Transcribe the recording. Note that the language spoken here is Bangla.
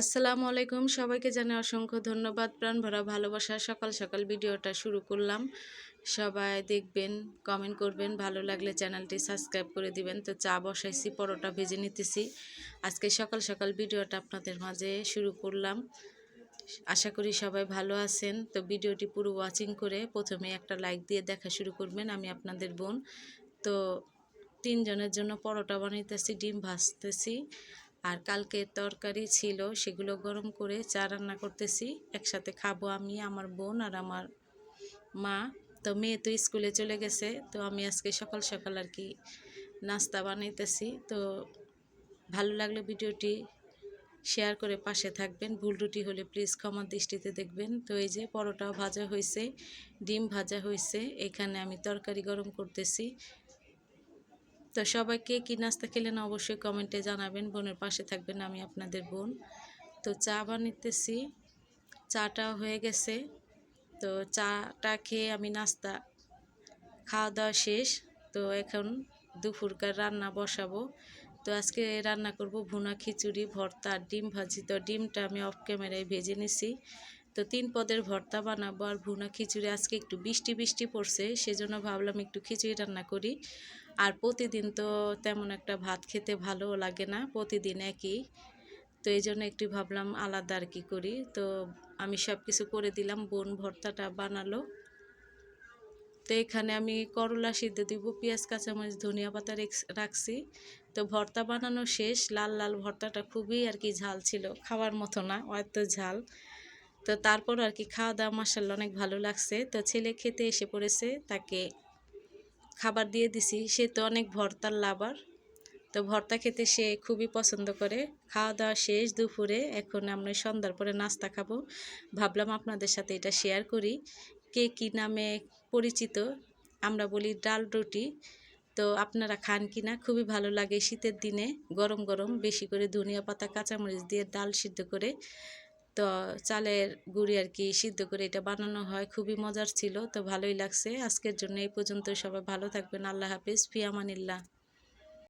আসসালামু আলাইকুম। সবাইকে জানাই অসংখ্য ধন্যবাদ। প্রাণ ভরা ভালোবাসা। সকাল সকাল ভিডিওটা শুরু করলাম। সবাই দেখবেন কমেন্ট করবেন। ভালো লাগলে চ্যানেলটি সাবস্ক্রাইব করে দিবেন। তো চা বসাইছি, পরোটা ভেজে নিতেছি। আজকে সকাল সকাল ভিডিওটা আপনাদের মাঝে শুরু করলাম। আশা করি সবাই ভালো আছেন। তো ভিডিওটি পুরো ওয়াচিং করে প্রথমে একটা লাইক দিয়ে দেখা শুরু করবেন আমি আপনাদের বোন। তো তিনজনের জন্য পরোটা বানাইতেছি, ডিম ভাজতেছি। আর কালকে তরকারি ছিল, সেগুলো গরম করে চা রান্না করতেছি। একসাথে খাব আমি, আমার বোন আর আমার মা। তো মেয়ে তো স্কুলে চলে গেছে, তো আমি আজকে সকাল সকাল আর কি নাস্তা বানাইতেছি। তো ভালো লাগলে ভিডিওটি শেয়ার করে পাশে থাকবেন। ভুল রুটি হলে প্লিজ ক্ষমা দৃষ্টিতে দেখবেন। তো এই যে পরোটাও ভাজা হয়েছে, ডিম ভাজা হয়েছে, এখানে আমি তরকারি গরম করতেছি। তো সবাইকে কি নাস্তা খেলেন অবশ্যই কমেন্টে জানাবেন। বোনের পাশে থাকবেন আমি আপনাদের বোন। তো চা বানিতেছি। চাটা হয়ে গেছে। তো চাটা খেয়ে আমি নাস্তা খাওয়া দাওয়া শেষ। তো এখন দুপুরকার রান্না বসাবো। তো আজকে রান্না করব ভুনা খিচুড়ি, ভর্তা, ডিম ভাজি। তো ডিমটা আমি অফ ক্যামেরায় ভেজে নিছি। তো তিন পদের ভর্তা বানাবো আর ভুনা খিচুড়ি। আজকে একটু বৃষ্টি বৃষ্টি পড়ছে, সেজন্য ভাবলাম একটু খিচুড়ি রান্না করি। আর প্রতিদিন তো তেমন একটা ভাত খেতে ভালোও লাগে না, প্রতিদিন একই। তো এই জন্য একটু ভাবলাম আলাদা আর কি করি। তো আমি সব কিছু করে দিলাম, বোন ভর্তাটা বানালো। তো এখানে আমি করলা সিদ্ধ দিব, পেঁয়াজ, কাঁচামরিচ, ধনিয়া পাতা রাখছি। তো ভর্তা বানানো শেষ, লাল লাল ভর্তাটা খুবই আর কি ঝাল ছিল, খাওয়ার মতো না হয়তো ঝাল। তো তারপর আর কি খাওয়া দাওয়া মাসাল্লা অনেক ভালো লাগছে। তো ছেলে খেতে এসে পড়েছে, তাকে খাবার দিয়ে দিছি। সে তো অনেক ভর্তার লাভার। তো ভর্তা খেতে সে খুবই পছন্দ করে। খাওয়া দাওয়া শেষ দুপুরে, এখন আমরা সন্ধ্যার পরে নাস্তা খাব। ভাবলাম আপনাদের সাথে এটা শেয়ার করি। কে কী নামে পরিচিত, আমরা বলি ডাল রুটি। তো আপনারা খান কি না, খুবই ভালো লাগে শীতের দিনে। গরম গরম, বেশি করে ধনিয়া পাতা, কাঁচামরিচ দিয়ে ডাল সিদ্ধ করে তো চালের গুড়ি আর কি সিদ্ধ করে এটা বানানো হয়, খুবই মজার ছিল। তো ভালোই লাগছে। আজকের জন্য এই পর্যন্ত সবাই ভালো থাকবেন। আল্লাহ হাফিজ। ফিয়ামানিল্লাহ।